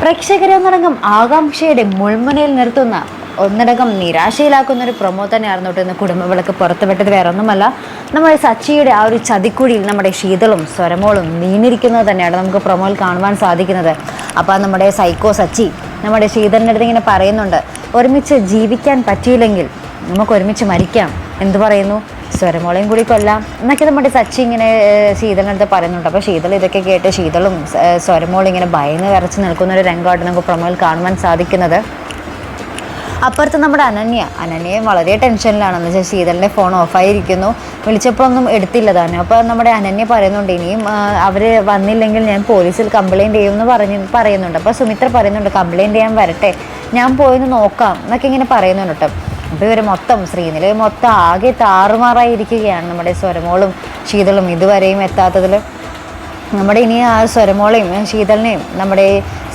പ്രേക്ഷകരെ ഒന്നടങ്കം ആകാംക്ഷയുടെ മുൾമുനയിൽ നിർത്തുന്ന ഒന്നടങ്കം നിരാശയിലാക്കുന്ന ഒരു പ്രൊമോ തന്നെയായിരുന്നു കേട്ടോ ഇന്ന് കുടുംബവിളക്ക് പുറത്തുവിട്ടത്. വേറെ ഒന്നുമല്ല നമ്മുടെ സച്ചിയുടെ ആ ഒരു ചതിക്കുഴിയിൽ നമ്മുടെ ശീതളും സ്വരമോളും നീണിരിക്കുന്നത് തന്നെയാണ് നമുക്ക് പ്രൊമോയിൽ കാണുവാൻ സാധിക്കുന്നത്. അപ്പോൾ നമ്മുടെ സൈക്കോ സച്ചി നമ്മുടെ ശീതളിന്റെ അടുത്ത് ഇങ്ങനെ പറയുന്നുണ്ട് ഒരുമിച്ച് ജീവിക്കാൻ പറ്റിയില്ലെങ്കിൽ നമുക്ക് ഒരുമിച്ച് മരിക്കാം. എന്ത് പറയുന്നു? സ്വരമോളയും കൂടി കൊല്ലാം. എന്നൊക്കെ നമ്മുടെ സച്ചി ഇങ്ങനെ അടുത്ത് പറയുന്നുണ്ട്. അപ്പോൾ ശീതൾ ഇതൊക്കെ കേട്ട് ശീതളും സ്വരമോളും ഇങ്ങനെ ഭയന്ന് വിറച്ച് നിൽക്കുന്ന ഒരു രംഗമായിട്ട് നമുക്ക് പ്രൊമോയിൽ കാണുവാൻ സാധിക്കുന്നത്. അപ്പുറത്ത് നമ്മുടെ അനന്യ. അനന്യയും വളരെ ടെൻഷനിലാണ് എന്ന് വെച്ചാൽ ശീതളിന്റെ ഫോൺ ഓഫായിരിക്കുന്നു. വിളിച്ചപ്പോഴൊന്നും എടുത്തില്ല തന്നെ അപ്പോൾ നമ്മുടെ അനന്യ പറയുന്നുണ്ട് ഇനിയും അവർ വന്നില്ലെങ്കിൽ ഞാൻ പോലീസിൽ കംപ്ലയിന്റ് ചെയ്യുമെന്ന് പറഞ്ഞ് പറയുന്നുണ്ട്. അപ്പോൾ സുമിത്ര പറയുന്നുണ്ട് കംപ്ലയിന്റ് ചെയ്യാൻ വരട്ടെ. ഞാൻ പോയിന്ന് നോക്കാം. എന്നൊക്കെ ഇങ്ങനെ പറയുന്നുണ്ട് കേട്ടോ. അപ്പോൾ ഇവർ മൊത്തം ശ്രീനില മൊത്തം ആകെ താറുമാറായിരിക്കുകയാണ് നമ്മുടെ സ്വരമോളും ശീതളും ഇതുവരെയും എത്താത്തതിൽ. നമ്മുടെ ഇനി ആ സ്വരമോളെയും ശീതളിനെയും നമ്മുടെ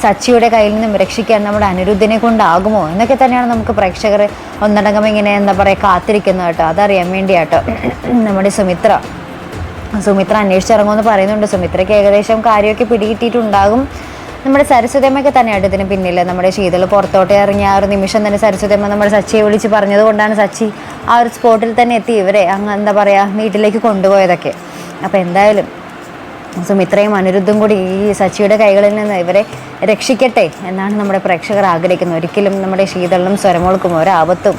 സച്ചിയുടെ കയ്യിൽ നിന്നും രക്ഷിക്കാൻ നമ്മുടെ അനിരുദ്ധിനെ കൊണ്ടാകുമോ എന്നൊക്കെ തന്നെയാണ് നമുക്ക് പ്രേക്ഷകർ ഒന്നടങ്കം ഇങ്ങനെ എന്താ പറയുക കാത്തിരിക്കുന്നത് കേട്ടോ. അതറിയാൻ വേണ്ടിയാട്ടോ. നമ്മുടെ സുമിത്ര സുമിത്ര അന്വേഷിച്ചിറങ്ങുമെന്ന് പറയുന്നുണ്ട്. സുമിത്രയ്ക്ക് ഏകദേശം കാര്യമൊക്കെ പിടികിട്ടിയിട്ടുണ്ടാകും. നമ്മുടെ സരസ്വതിയമ്മയ്ക്ക് തന്നെയായിട്ട് ഇതിന് പിന്നിൽ നമ്മുടെ ശീതൾ പുറത്തോട്ട് ഇറങ്ങിയ ആ ഒരു നിമിഷം തന്നെ സരസ്വതിയമ്മ നമ്മുടെ സച്ചിയെ വിളിച്ച് പറഞ്ഞത് കൊണ്ടാണ് സച്ചി ആ ഒരു സ്പോട്ടിൽ തന്നെ എത്തി ഇവരെ അങ്ങ് എന്താ പറയുക വീട്ടിലേക്ക് കൊണ്ടുപോയതൊക്കെ. അപ്പോൾ എന്തായാലും സുമിത്രയും അനിരുദ്ധും കൂടി ഈ സച്ചിയുടെ കൈകളിൽ നിന്ന് ഇവരെ രക്ഷിക്കട്ടെ എന്നാണ് നമ്മുടെ പ്രേക്ഷകർ ആഗ്രഹിക്കുന്നത്. ഒരിക്കലും നമ്മുടെ ശീതളിനും സ്വരമോൾക്കും ഒരാപത്തും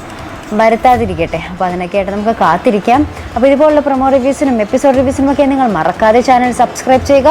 വരുത്താതിരിക്കട്ടെ. അപ്പോൾ അതിനൊക്കെയായിട്ട് നമുക്ക് കാത്തിരിക്കാം. അപ്പോൾ ഇതുപോലുള്ള പ്രൊമോ റിവ്യൂസിനും എപ്പിസോഡ് റിവ്യൂസിനും ഒക്കെ നിങ്ങൾ മറക്കാതെ ചാനൽ സബ്സ്ക്രൈബ് ചെയ്യുക.